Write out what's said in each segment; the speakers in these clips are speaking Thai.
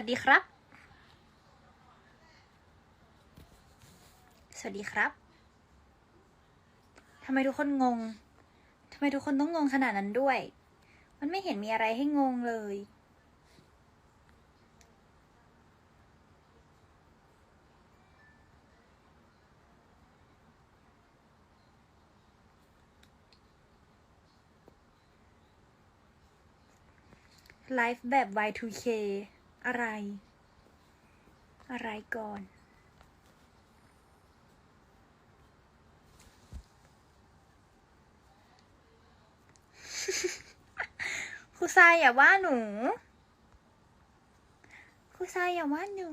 วัสดีครับ สวัสดีครับทำไมทุกคนงงทำไมทุกคนต้องงงขนาดนั้นด้วย มันไม่เห็นมีอะไรให้งงเลยไลฟ์แบบ Y2K อะไร อะไรก่อน ครูทรายอย่าว่าหนู ครูทรายอย่าว่าหนู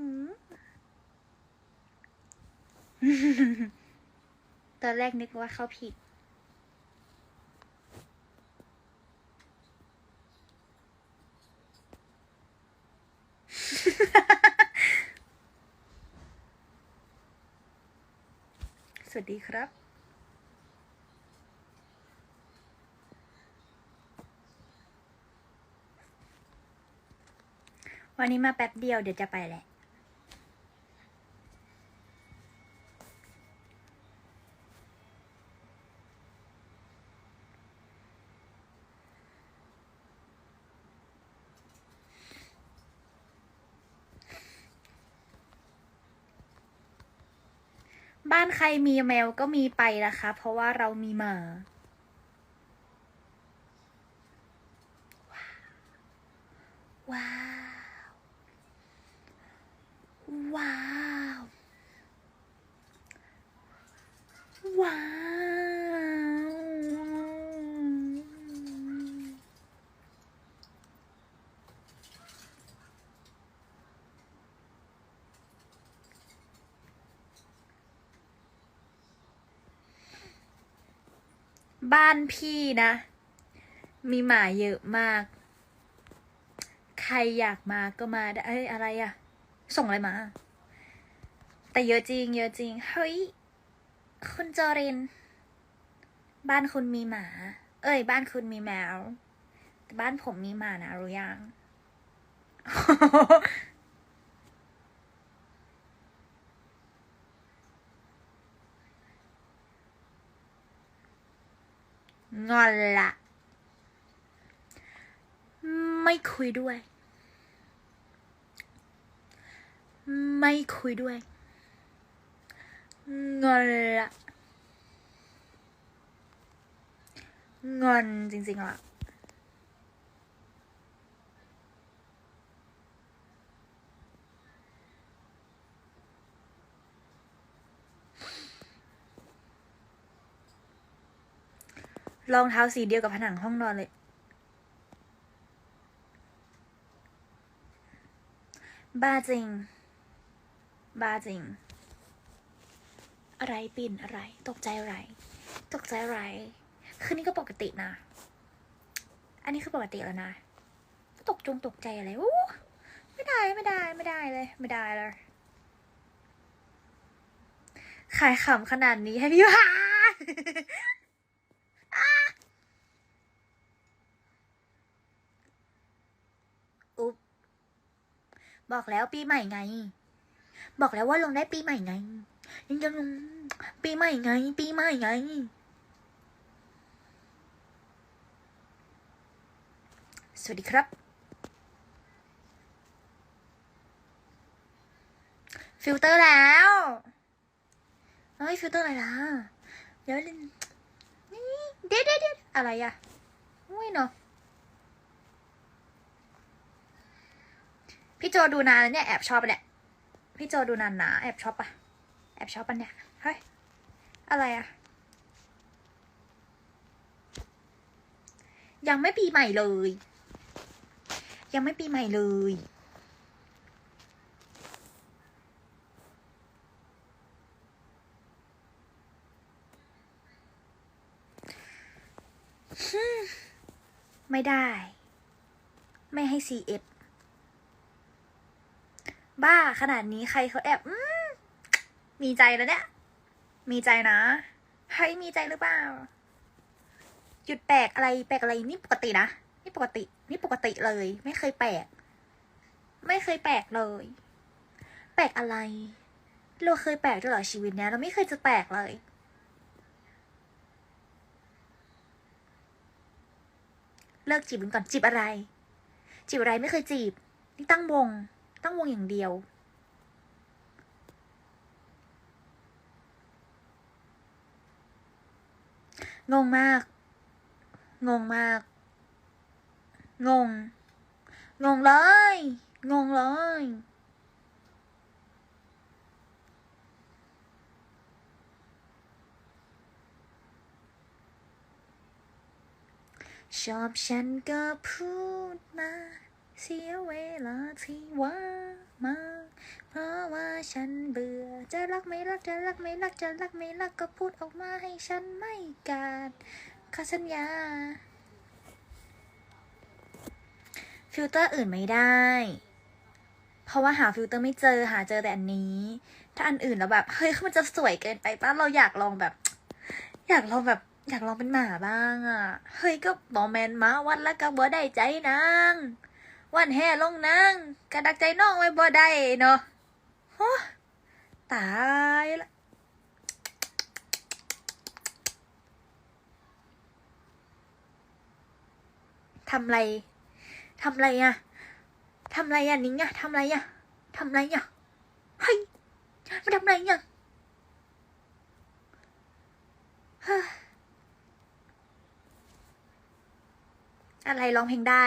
ตอนแรกนึกว่าเขาผิด สวัสดีครับ วันนี้มาแป๊บเดียวเดี๋ยวจะไปแหละ รมีแมวก็มีไปนะคะ เพราะว่าเรามีหมาว้าว ว้าว ว้าว บ้านพี่นะ มีหมาเยอะมาก ใครอยากมาก็มาได้เอ้ยอะไรอะส่งอะไรมา แต่เยอะจริง เยอะจริง เฮ้ย คุณจอริน บ้านคุณมีหมา เอ้ย บ้านคุณมีแมว แต่บ้านผมมีหมานะรู้ยัง งอนละไม่คุยด้วย ไม่คุยด้วยงอนละงอนจริงๆล่ะ รองเท้าสีเดียวกับผนังห้องนอนเลย บ้าจริง บ้าจริง อะไรปิ่นอะไร ตกใจอะไร ตกใจอะไร คืนนี้ก็ปกตินะ อันนี้คือปกติแล้วนะ ตกจงตกใจอะไรอู้ไม่ได้ไม่ได้ไม่ได้เลย ไม่ได้เลย ขายขำขนาดนี้ให้พี่พา อุ๊บ บอกแล้วปีใหม่ไง บอกแล้วว่าลงได้ปีใหม่ไงยังจะลงปีใหม่ไง ปีใหม่ไง สวัสดีครับ ฟิลเตอร์แล้วเฮ้ยฟิลเตอร์อะไรล่ะ เดี๋ยวนี่เดี๋ยวเดี๋ยวเดี๋ยวอะไรอะอุ้ยเนาะ พี่โจดูนานแล้วเนี่ยแอบชอบปะเนี่ยพี่โจดูนานหนะแอบชอบปะแอบชอบปะเนี่ยเฮ้ยอะไรอะยังไม่ปีใหม่เลย ยังไม่ปีใหม่เลยไม่ได้ ไม่ให้ CF บ้าขนาดนี้ใครเขาแอบอืมมีใจแล้วเนี่ย มีใจนะเฮ้ยมีใจหรือเปล่า หยุดแปลกอะไรแปลกอะไรนี่ปกตินะนี่ปกติ นี่ปกติเลย ไม่เคยแปลก ไม่เคยแปลกเลย แปลกอะไร เราเคยแปลกด้วยเหรอชีวิตเนี้ยเราไม่เคยจะแปลกเลยเลิกจีบมันก่อนจีบอะไร จีบอะไรไม่เคยจีบ นี่ตั้งวง ตั้งวงอย่างเดียว งงมาก งงมาก งง งงเลย งงเลยชอบฉันก็พูดมา เสียเวลาที่ว่ามาเพราะว่าฉันเบื่อ จะรักไม่รักจะรักไม่รักจะรักไม่รักก็พูดออกมาให้ฉันไม่กาดข้าสัญญา ฟิลเตอร์อื่นไม่ได้ เพราะว่าหาฟิลเตอร์ไม่เจอหาเจอแต่อันนี้ ถ้าอันอื่นแล้วแบบเฮ้ยมันจะสวยเกินไปป้าเราอยากลองแบบ อยากลองแบบอยากลองเป็นหมาบ้างอะ่ะ เฮ้ยก็บอแมนมาวันละก็บ่ได้ใจนาง วันแห่ลงนางกระดักใจน้องไว้บ่ได้เนาะโอ้ตายละทำไรทำไรอะทำไรอะนิ้งอะทำไรอะทำไรอะเฮ้ยมาทำไรอะเฮ้ยอะไรร้องเพลงได้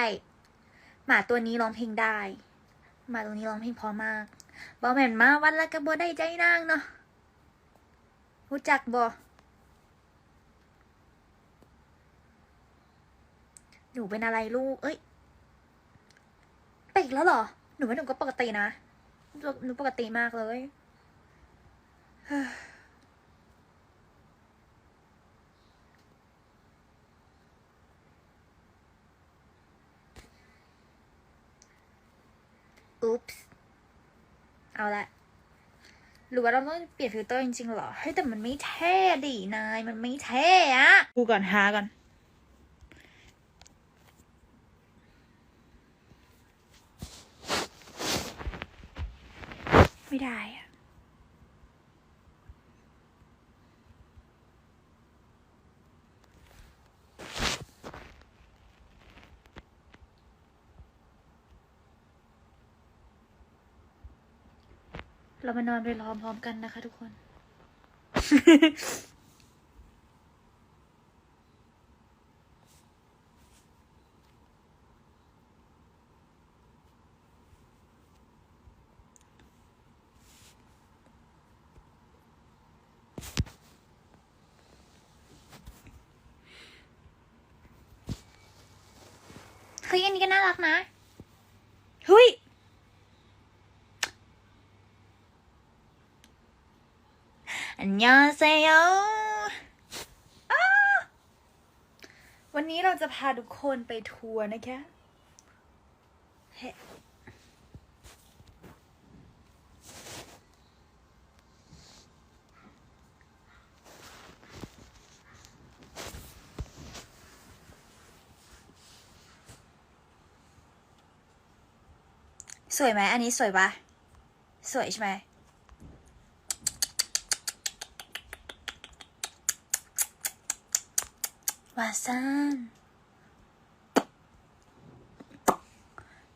หมาตัวนี้ร้องเพลงได้ หมาตัวนี้ร้องเพลงพอมากบอแม่นมาวันละกระบอได้ใจนางเนาะรู้จักบอหนูเป็นอะไรลูก เอ้ยเป็นอีกแล้วเหรอ หนูว่าหนูก็ปกตินะ หนูปกติมากเลย อุ๊ปส์เอาละหรือว่าเราต้องเปลี่ยนฟิลเตอร์จริงๆเหรอ เฮ้ยแต่มันไม่เท่ดินาย มันไม่เท่อะกูก่อนหาก่อน ไม่ได้อะ เรามานอนไปรอพร้อมกันนะคะทุกคน เฮ้ย อันนี้ก็น่ารักนะ เฮ้ย อันยองเซโยวันนี้เราจะพาทุกคนไปทัวร์นะคะเฮ้สวยไหม อันนี้สวยปะสวยใช่ไหม วา ซาน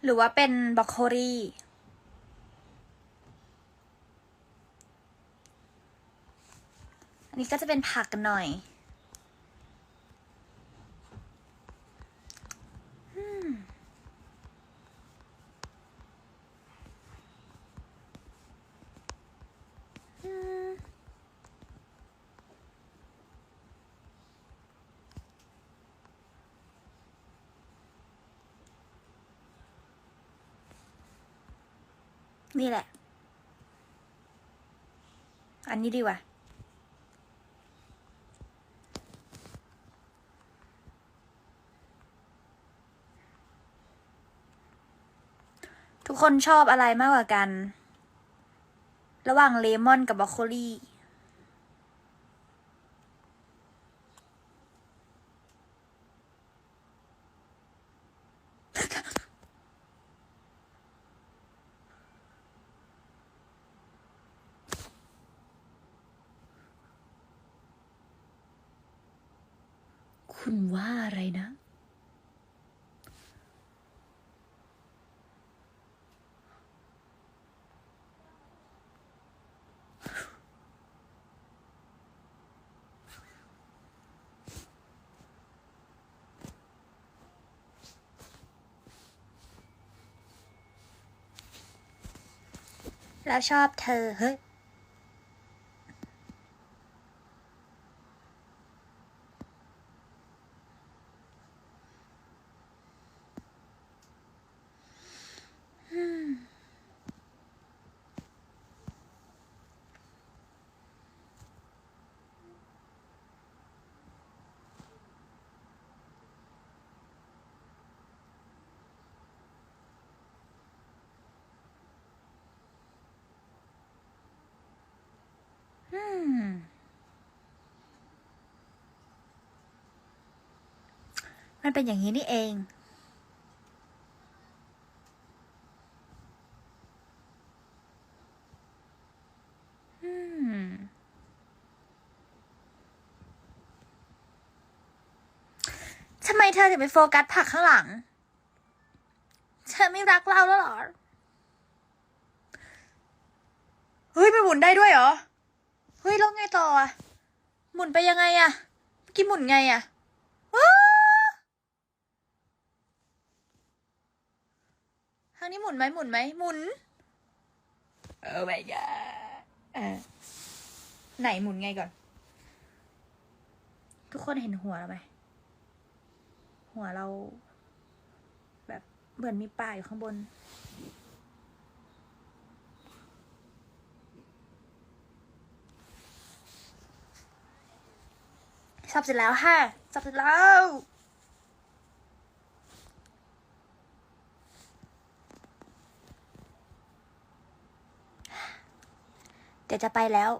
หรือว่าเป็นบรอกโคลีอันนี้ก็จะเป็นผักกันหน่อย นี่แหละ อันนี้ดีกว่า ทุกคนชอบอะไรมากกว่ากัน ระหว่างเลมอนกับบรอกโคลี คุณว่าอะไรนะแล้วชอบเธอเฮ้ย อืม มันเป็นอย่างนี้นี่เอง ทำไมเธอถึงไปโฟกัสผักข้างหลัง เธอไม่รักเราแล้วหรอ เฮ้ยมันหมุนได้ด้วยเหรอ เฮ้ยแล้วไงต่ออะหมุนไปยังไงอะเมื่อกี้หมุนไงอะว้าทางนี้หมุนไหมหมุนไหมหมุน โอ้ my god เออไหนหมุนไงก่อน ทุกคนเห็นหัวเราไหมหัวเรา แบบเหมือนมีปลายอยู่ข้างบน สับเสร็จแล้วค่ะสับเสร็จแล้ว ดี๋ยวจะไปแล้ว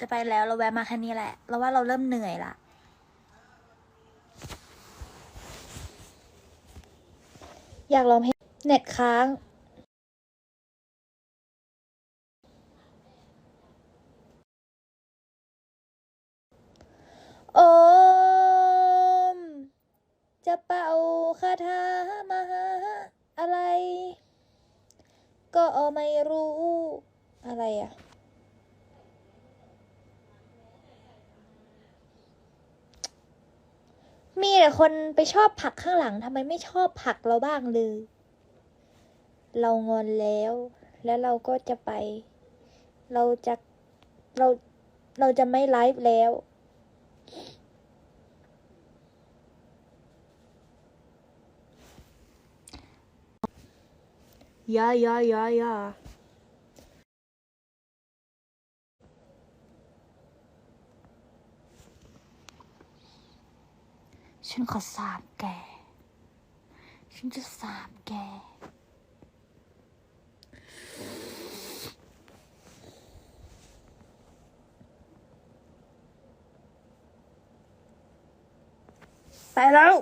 จะไปแล้วเราแวะมาแค่นี้แหละ เราว่าเราเริ่มเหนื่อยละอยากลองเพลงเน็ตค้างโอม จะเป่าคาถามหาอะไร ก็ไม่รู้อะ มี แต่คนไปชอบผักข้างหลังทำไมไม่ชอบผักเราบ้างเลย เรางอนแล้ว แล้วเราก็จะไป เราจะเราเราจะไม่ไลฟ์แล้ว Ja, ja, ja, ja. ฉันขอสาบแก ฉันจะสาบแก ไปแล้ว